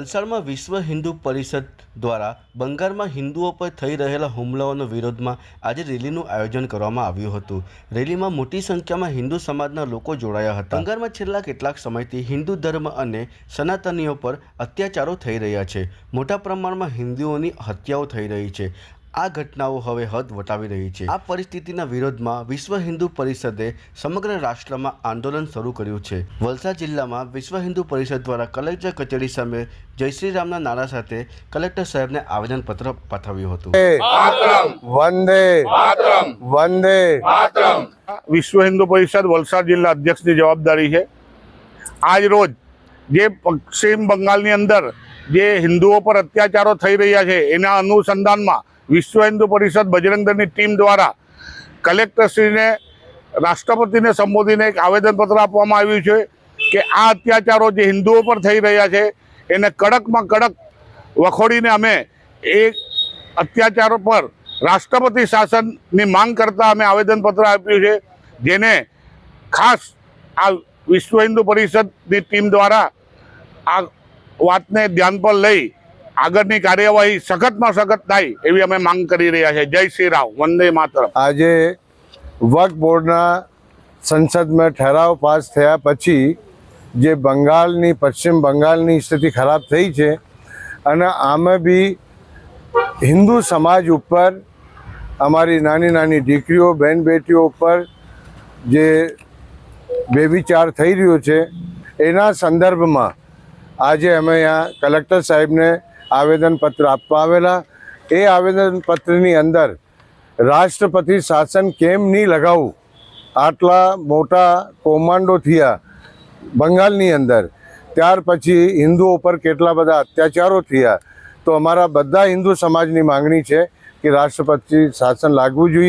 વલસાડમાં વિશ્વ હિન્દુ પરિષદ દ્વારા બંગાળમાં હિન્દુઓ પર થઈ રહેલા હુમલાઓના વિરોધમાં આજે રેલીનું આયોજન કરવામાં આવ્યું હતું. રેલીમાં મોટી સંખ્યામાં હિન્દુ સમાજના લોકો જોડાયા હતા. બંગાળમાં છેલ્લા કેટલાક સમયથી હિન્દુ ધર્મ અને સનાતનીઓ પર અત્યાચારો થઈ રહ્યા છે. મોટા પ્રમાણમાં હિન્દુઓની હત્યાઓ થઈ રહી છે. આ ઘટનાઓ હવે હદ વટાવી રહી છે. આ પરિસ્થિતિના વિરોધમાં વિશ્વ હિન્દુ પરિષદે સમગ્ર રાષ્ટ્રમાં આંદોલન શરૂ કર્યું છે. વલસાડ જિલ્લામાં વિશ્વ હિન્દુ પરિષદ દ્વારા કલેક્ટર કચેરી સામે જય શ્રી રામના નારા સાથે કલેક્ટર સાહેબને આવેદનપત્ર પાઠવ્યું હતું. વંદે. વંદે. વિશ્વ હિન્દુ પરિષદ વલસાડ જિલ્લા અધ્યક્ષની જવાબદારી છે. આજ રોજ જે પશ્ચિમ બંગાળની અંદર જે હિન્દુઓ પર અત્યાચારો થઈ રહ્યા છે એના અનુસંધાનમાં વિશ્વ હિન્દુ પરિષદ બજરંગ ટીમ દ્વારા કલેક્ટરશ્રીને, રાષ્ટ્રપતિને સંબોધીને એક આવેદનપત્ર આપવામાં આવ્યું છે કે આ અત્યાચારો જે હિન્દુઓ પર થઈ રહ્યા છે, એને કડકમાં કડક વખોડીને અમે એ અત્યાચારો પર રાષ્ટ્રપતિ શાસનની માંગ કરતા અમે આવેદનપત્ર આપ્યું છે, જેને ખાસ આ વિશ્વ હિન્દુ પરિષદની ટીમ દ્વારા આ વાતને ધ્યાન પર લઈ આગળની કાર્યવાહી સખતમાં સખત થાય એવી અમે માંગ કરી રહ્યા છે જય શ્રી રામ. વંદે માત્ર આજે વક્ફ બોર્ડના સંસદમાં ઠરાવ પાસ થયા પછી જે બંગાળની, પશ્ચિમ બંગાળની સ્થિતિ ખરાબ થઈ છે અને આમાં બી હિન્દુ સમાજ ઉપર અમારી નાની નાની દીકરીઓ બહેન બેટીઓ ઉપર જે બેબીચાર થઈ રહ્યો છે, એના સંદર્ભમાં આજે અમે અહીંયા કલેક્ટર સાહેબને આવેદનપત્ર આપવા આવેલા. એ આવેદનપત્રની અંદર રાષ્ટ્રપતિ શાસન કેમ નહીં લગાવવું? આટલા મોટા કોમાન્ડો થયા બંગાળની અંદર. ત્યાર પછી હિન્દુઓ પર કેટલા બધા અત્યાચારો થયા? તો અમારા બધા હિન્દુ સમાજની માંગણી છે કે રાષ્ટ્રપતિ શાસન લાગવું જોઈએ.